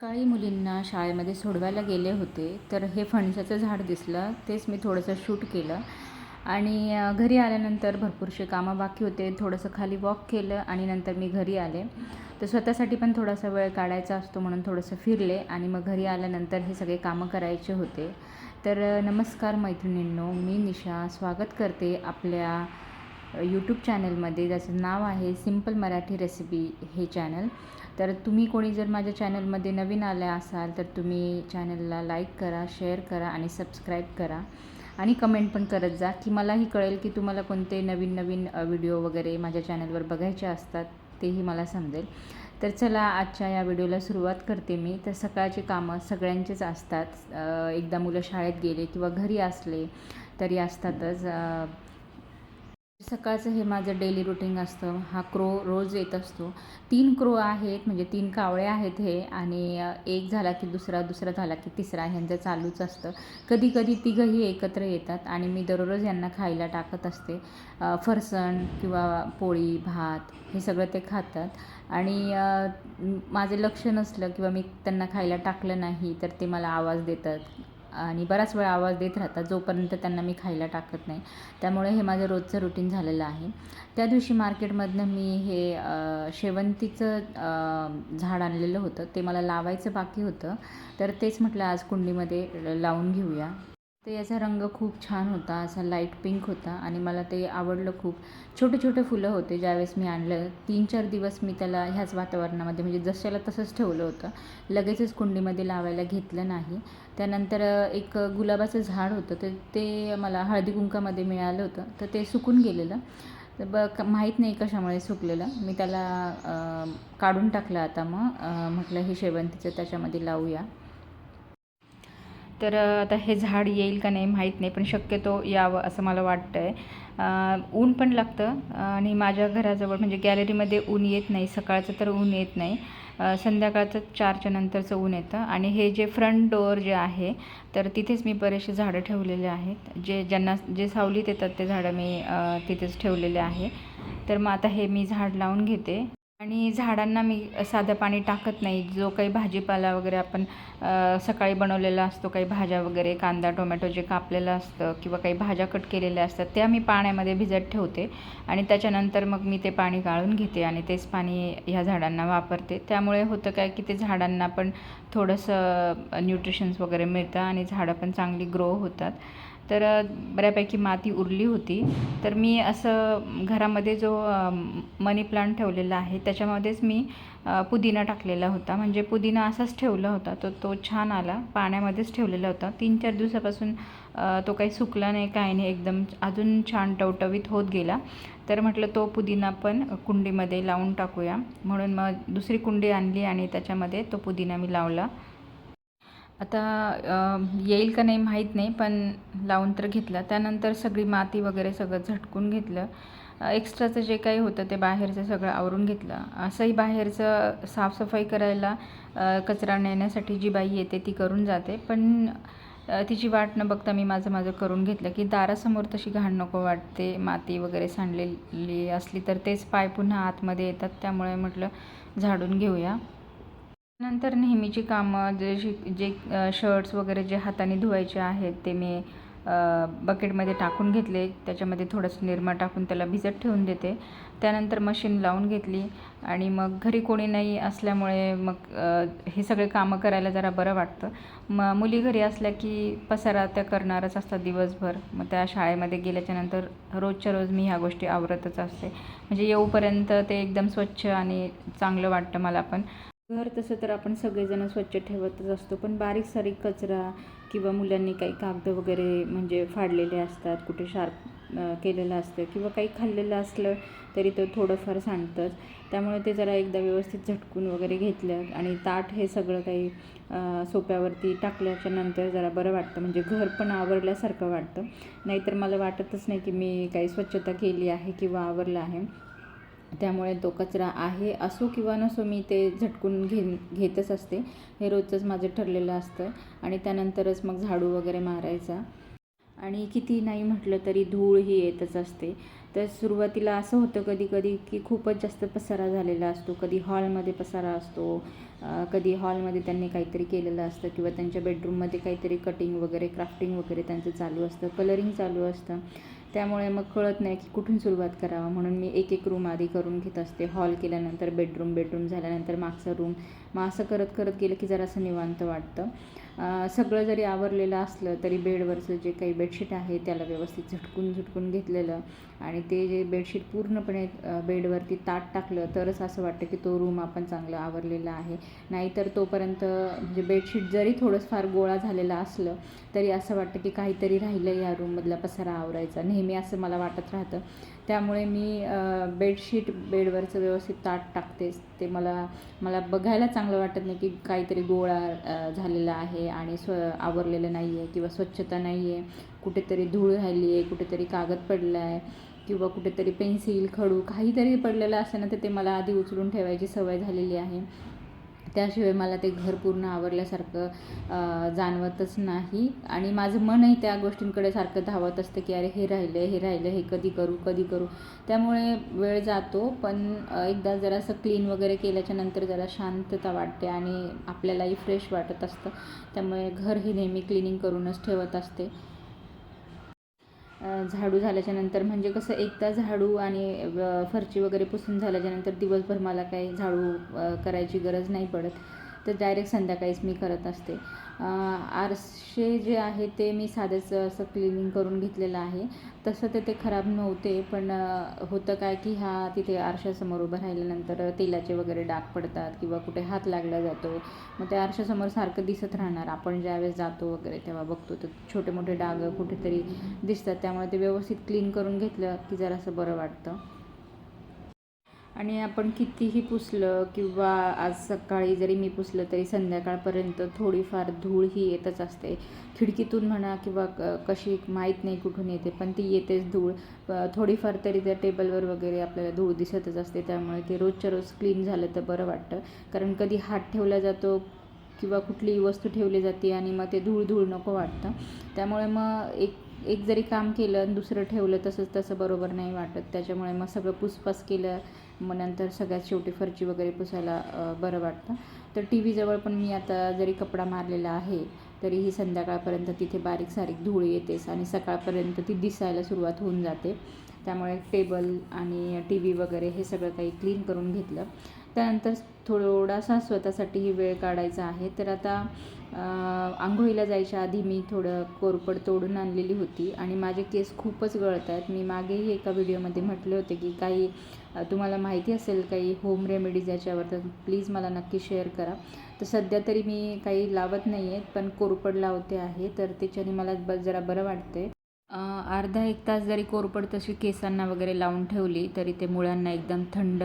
काही मुलींना शाळेमध्ये सोडवायला गेले होते तर हे फणसाचं झाड दिसलं तेच मी थोडंसं शूट केलं. आणि घरी आल्यानंतर भरपूरसे कामं बाकी होते थोडंसं खाली वॉक केलं आणि नंतर मी घरी आले. तर स्वतःसाठी पण थोडासा वेळ काढायचा असतो म्हणून थोडंसं फिरले आणि मग घरी आल्यानंतर हे सगळे कामं करायचे होते. तर नमस्कार मैत्रिणींनो मी निशा स्वागत करते आपल्या यूट्यूब चॅनलमध्ये ज्याचं नाव आहे सिंपल मराठी रेसिपी हे चॅनल. तर तुम्ही कोणी जर माझ्या चॅनलमध्ये नवीन आल्या असाल तर तुम्ही चॅनलला लाईक करा शेअर करा आणि सबस्क्राईब करा. आणि कमेंट पण करत जा की मलाही कळेल की तुम्हाला कोणते नवीन नवीन व्हिडिओ वगैरे माझ्या चॅनलवर बघायचे असतात तेही मला समजेल. तर चला आजच्या या व्हिडिओला सुरुवात करते मी. तर सकाळची कामं सगळ्यांचेच असतात. एकदा मुलं शाळेत गेले किंवा घरी असले तरी असतातच. सकाळचं हे माझं डेली रुटीन असतं. हा क्रो रोज येत असतो. तीन क्रो आहेत म्हणजे तीन कावळे आहेत हे आणि एक झाला की दुसरा दुसरा झाला की तिसरा. ह्यांचं चालूच असतं. कधी कधी तिघंही एकत्र येतात आणि मी दररोज यांना खायला टाकत असते. फरसण किंवा पोळी भात हे सगळं ते खातात. आणि माझं लक्ष नसलं किंवा मी त्यांना खायला टाकलं नाही तर ते मला आवाज देतात. आणि बराच वेळ आवाज देत राहतात जोपर्यंत त्यांना मी खायला टाकत नाही. त्यामुळे हे माझं रोजचं रुटीन झालेलं आहे. त्या दिवशी मार्केटमधनं मी हे शेवंतीचं झाड आणलेलं होतं. ते मला लावायचं बाकी होतं. तर तेच म्हटलं आज कुंडीमध्ये लावून घेऊया. ते याचा रंग खूप छान होता असा लाइट पिंक होता आणि मला ते आवडलं खूप. छोटे छोटे फुलं होते ज्यावेळेस मी आणलं तीन चार दिवस मी त्याला ह्याच वातावरणामध्ये म्हणजे जशाला तसंच ठेवलं होतं. लगेचच कुंडीमध्ये लावायला घेतलं नाही. त्यानंतर एक गुलाबाचं झाड होतं तर ते मला हळदी कुंकामध्ये मिळालं होतं तर ते सुकून गेलेलं. तर ब माहीत नाही कशामुळे सुकलेलं. मी त्याला काढून टाकलं आता मग. म्हटलं हे शेवंतीचं त्याच्यामध्ये लावूया. तर आता हे झाड येईल का नाही माहीत नाही पण शक्यतो यावं असं मला वाटतं आहे ऊन पण लागतं आणि माझ्या घराजवळ म्हणजे गॅलरीमध्ये ऊन येत नाही सकाळचं तर ऊन येत नाही. संध्याकाळचं चारच्या नंतरचं ऊन येतं आणि हे जे फ्रंट डोअर जे आहे तर तिथेच मी बरेचसे झाडं ठेवलेले आहेत. जे ज्यांना जे सावलीत येतात ते झाडं मी तिथेच ठेवलेले आहे. तर मग आता हे मी झाड लावून घेते. आणि झाडांना मी साधं पाणी टाकत नाही. जो काही भाजीपाला वगैरे आपण सकाळी बनवलेला असतो काही भाज्या वगैरे कांदा टोमॅटो जे कापलेलं असतं किंवा काही भाज्या कट केलेल्या असतात त्या मी पाण्यामध्ये भिजत ठेवते आणि त्याच्यानंतर मग मी ते पाणी गाळून घेते आणि तेच पाणी ह्या झाडांना वापरते. त्यामुळे होतं काय की ते झाडांना पण थोडंसं न्यूट्रिशन्स वगैरे मिळतं आणि झाडं पण चांगली ग्रो होतात. तर बऱ्यापैकी माती उरली होती. तर मी असं घरामध्ये जो मनी प्लांट ठेवलेला आहे त्याच्यामध्येच मी पुदिना टाकलेला होता. म्हणजे पुदिना असाच ठेवला होता. तो तो छान आला. पाण्यामध्येच ठेवलेला होता. तीन चार दिवसापासून तो काही सुकला नाही काही नाही. एकदम अजून छान टवटवीत होत गेला. तर म्हटलं तो पुदिना पण कुंडीमध्ये लावून टाकूया. म्हणून मग दुसरी कुंडी आणली आणि त्याच्यामध्ये तो पुदिना मी लावला. आता येईल का नाही माहीत नाही पण लावून तर घेतला. त्यानंतर सगळी माती वगैरे सगळं झटकून घेतलं. एक्स्ट्राचं जे काही होतं ते बाहेरचं सगळं आवरून घेतलं. असंही बाहेरचं साफसफाई करायला कचरा नेण्यासाठी जी बाई येते ती करून जाते. पण तिची वाट न बघता मी माझं माझं करून घेतलं की दारासमोर तशी घाण नको वाटते. माती वगैरे सांडलेली असली तर तेच पाय पुन्हा आतमध्ये येतात. त्यामुळे म्हटलं झाडून घेऊया. नंतर नेहमीची कामं जशी जे शर्ट्स वगैरे जे हाताने धुवायचे आहेत ते मी बकेटमध्ये टाकून घेतले. त्याच्यामध्ये थोडंसं निरमा टाकून त्याला भिजत ठेवून देते. त्यानंतर मशीन लावून घेतली. आणि मग घरी कोणी नाही असल्यामुळे मग हे सगळे कामं करायला जरा बरं वाटतं. म मुली घरी असल्या की पसारा त्या करणारच असतात दिवसभर. मग त्या शाळेमध्ये गेल्याच्यानंतर रोजच्या रोज मी ह्या गोष्टी आवरतच असते. म्हणजे येऊपर्यंत ते एकदम स्वच्छ आणि चांगलं वाटतं मला पण. घर तसं तर आपण सगळेजण स्वच्छ ठेवतच असतो पण बारीक सारीक कचरा किंवा मुलांनी काही कागद वगैरे म्हणजे फाडलेले असतात कुठे शार्प केलेलं असतं किंवा काही खाल्लेलं असलं तरी तो थोडंफार सांडतंच. त्यामुळे ते जरा एकदा व्यवस्थित झटकून वगैरे घेतलं आणि ताट हे सगळं काही सोप्यावरती टाकल्याच्या नंतर जरा बरं वाटतं. म्हणजे घर पण आवरल्यासारखं वाटतं. नाहीतर मला वाटतच नाही की मी काही स्वच्छता केली आहे किंवा आवरलं आहे. त्यामुळे तो कचरा आहे असो किंवा नसो मी ते झटकून घेन घेतच असते. हे रोजचंच माझं ठरलेलं असतं आणि त्यानंतरच मग झाडू वगैरे मारायचा. आणि किती नाही म्हटलं तरी धूळ ही येतच असते. तर सुरुवातीला असं होतं कधी कधी की खूपच जास्त पसारा झालेला असतो. कधी हॉलमध्ये पसारा असतो कधी हॉलमध्ये त्यांनी काहीतरी केलेलं असतं किंवा त्यांच्या बेडरूममध्ये काहीतरी कटिंग वगैरे क्राफ्टिंग वगैरे त्यांचं चालू असतं कलरिंग चालू असतं. त्यामुळे मग कळत नाही की कुठून सुरुवात करावं. म्हणून मी एक एक रूम आधी करून घेत असते. हॉल केल्यानंतर बेडरूम बेडरूम झाल्यानंतर मागचा रूम मग असं करत करत गेलं की जरासं निवांत वाटतं. सगळं जरी आवरलेलं असलं तरी बेडवरचं जे काही बेडशीट आहे त्याला व्यवस्थित झटकून झटकून घेतलेलं आणि ते जे बेडशीट पूर्णपणे बेडवरती ताट टाकलं तरच असं वाटतं की तो रूम आपण चांगलं आवरलेला आहे. नाहीतर तोपर्यंत म्हणजे बेडशीट जरी थोडंफार गोळा झालेला असलं तरी असं वाटतं की काहीतरी राहिलं या रूममधला पसारा आवरायचा. नेहमी असं मला वाटत राहतं. त्यामुळे मी बेडशीट बेडवरचं व्यवस्थित ताट टाकतेच ते मला मला बघायला चांगलं वाटत नाही की काहीतरी गोळा झालेला आहे आणि स्व आवरलेलं नाही आहे किंवा स्वच्छता नाही आहे कुठेतरी धूळ राहिली आहे कुठेतरी कागद पडला आहे किंवा कुठेतरी पेन्सिल खडू काहीतरी पडलेलं असेल ना तर ते मला आधी उचलून ठेवायची सवय झालेली आहे. त्याशिवाय मला ते घर पूर्ण आवरल्यासारखं जाणवतच नाही. आणि माझं मनही त्या गोष्टींकडे सारखं धावत असतं की अरे हे राहिलं हे राहिलं हे कधी करू कधी करू. त्यामुळे वेळ जातो पण एकदा जरासं क्लीन वगैरे केल्याच्यानंतर जरा शांतता वाटते आणि आपल्यालाही फ्रेश वाटत असतं. त्यामुळे घर हे नेहमी क्लिनिंग करूनच ठेवत असते. झाडू झाल्याच्यानंतर म्हणजे कसं एकदा झाडू आणि फरची वगैरे पुसून झाल्याच्यानंतर दिवसभर मला काही झाडू करायची गरज नाही पडत. तर डायरेक्ट संध्याकाळीच मी करत असते. आरसे जे आहे ते मी साधंच असं क्लिनिंग करून घेतलेलं आहे. तसं ते ते खराब नव्हते पण होतं काय की ह्या तिथे आरशासमोर उभं राहिल्यानंतर तेलाचे वगैरे डाग पडतात किंवा कुठे हात लागला जातो. मग त्या आरशासमोर सारखं दिसत राहणार. आपण ज्यावेळेस जातो वगैरे तेव्हा बघतो. तर छोटे मोठे डाग कुठेतरी दिसतात. त्यामुळे ते व्यवस्थित क्लीन करून घेतलं की जरासं बरं वाटतं. आणि आपण कितीही पुसलं किंवा आज सकाळी जरी मी पुसलं तरी संध्याकाळपर्यंत थोडीफार धूळ ही येतच असते. खिडकीतून म्हणा किंवा क- कशी माहीत नाही कुठून येते पण ती येतेच धूळ. थोडीफार तरी त्या टेबलवर वगैरे आपल्याला धूळ दिसतच असते त्यामुळे ते रोजच्या रोज क्लीन झालं तर बरं वाटतं. कारण कधी हात ठेवला जातो किंवा कुठलीही वस्तू ठेवली जाते आणि मग ते धूळ धूळ नको वाटतं. त्यामुळे मग एक एक जरी काम केलं आणि दुसरं ठेवलं तसंच तसं बरोबर नाही वाटत. त्याच्यामुळे मग सगळं पुसपास केलं मग नंतर सगळ्यात शेवटी फरची वगैरे पुसायला बरं वाटतं. तर टी व्हीजवळ पण मी आता जरी कपडा मारलेला आहे तरीही संध्याकाळपर्यंत तिथे बारीक सारीक धूळ येतेच आणि सकाळपर्यंत ती दिसायला सुरुवात होऊन जाते. त्यामुळे टेबल आणि टी व्ही वगैरे हे सगळं काही क्लीन करून घेतलं. त्यानंतर थोडासा स्वतःसाठीही वेळ काढायचा आहे. तर आता आंघोळीला जायच्या आधी मी थोडं कोरपड तोडून आणलेली होती आणि माझे केस खूपच गळत आहेत. मी मागेही एका व्हिडिओमध्ये म्हटले होते की काही तुम्हाला माहिती असेल काही होम रेमेडीज याच्यावर तर प्लीज मला नक्की शेअर करा. तर सध्या तरी मी काही लावत नाही आहे पण कोरपड लावते आहे. तर त्याच्याने मला ब जरा बरं वाटते आहे अर्धा एक तास जरी कोरपड तशी केसांना वगैरे लावून ठेवली तरी ते मुळांना एकदम थंड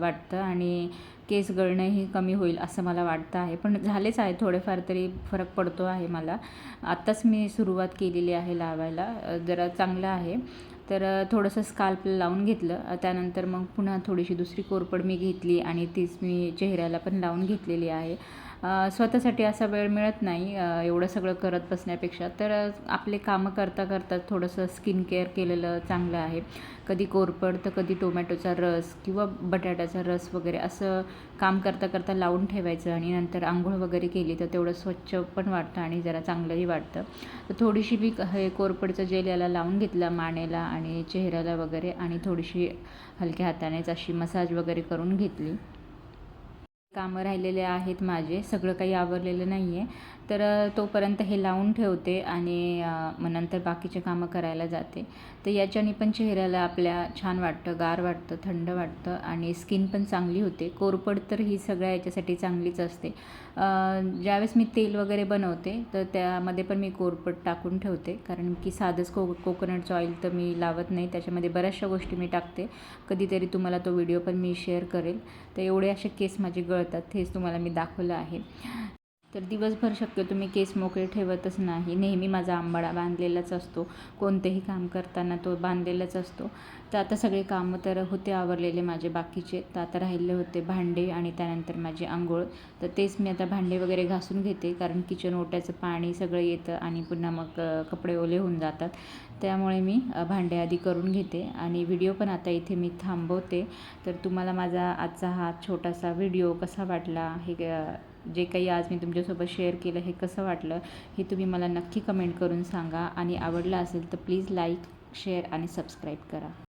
वाटतं आणि केस गळणंही कमी होईल असं मला वाटतं आहे. पण झालेच आहे थोडेफार तरी फरक पडतो आहे मला. आत्ताच मी सुरुवात केलेली आहे लावायला जरा चांगलं आहे. तर थोडंसं स्काल्प लावून घेतलं त्यानंतर मग पुन्हा थोडीशी दुसरी कोरपड मी घेतली आणि तीच मी चेहऱ्याला पण लावून घेतलेली आहे. स्वतःसाठी असा वेळ मिळत नाही एवढं सगळं करत बसण्यापेक्षा. तर आपले कामं करता करता थोडंसं स्किन केअर केलेलं चांगलं आहे. कधी कोरपड तर कधी टोमॅटोचा रस किंवा बटाट्याचा रस वगैरे असं काम करता करता लावून ठेवायचं आणि नंतर आंघोळ वगैरे केली तर तेवढं स्वच्छ पण वाटतं आणि जरा चांगलंही वाटतं. तर थोडीशी मी हे कोरपडचं जेल याला लावून घेतलं मानेला आणि चेहऱ्याला वगैरे आणि थोडीशी हलक्या हातानेच अशी मसाज वगैरे करून घेतली. कामं राहिलेले आहेत माझे. सगळं काही आवरलेलं नाही आहे तर तोपर्यंत हे लावून ठेवते आणि मग नंतर बाकीचे कामं करायला जाते. तर याच्याने पण चेहऱ्याला आपल्या छान वाटतं गार वाटतं थंड वाटतं आणि स्किन पण चांगली होते. कोरपड तर ही सगळ्या याच्यासाठी चांगलीच असते. ज्यावेळेस मी तेल वगैरे बनवते तर त्यामध्ये पण मी कोरपड टाकून ठेवते. कारण की साधंच को कोकोनटचं ऑइल तर मी लावत नाही. त्याच्यामध्ये बऱ्याचशा गोष्टी मी टाकते. कधीतरी तुम्हाला तो व्हिडिओ पण मी शेअर करेल. तर एवढे असे केस माझे गळतात हेच तुम्हाला मी दाखवलं आहे. तर दिवसभर शक्यतो मी केस मोकळे ठेवतच नाही. नेहमी माझा आंबाडा बांधलेलाच असतो. कोणतेही काम करताना तो बांधलेलाच असतो. तर आता सगळे कामं तर होते आवरलेले माझे बाकीचे. तर आता राहिले होते भांडे आणि त्यानंतर माझी आंघोळ. तर तेच मी आता भांडे वगैरे घासून घेते. कारण किचन ओट्याचं पाणी सगळं येतं आणि पुन्हा मग कपडे ओले होऊन जातात. त्यामुळे मी भांडे आधी करून घेते. आणि व्हिडिओ पण आता इथे मी थांबवते. तर तुम्हाला माझा आजचा हा छोटासा व्हिडिओ कसा वाटला हे जे काही आज मी तुमच्यासोबत शेअर केलं हे कसं वाटलं हे तुम्ही मला नक्की कमेंट करून सांगा. आणि आवडलं असेल तर प्लीज लाईक शेअर आणि सबस्क्राईब करा.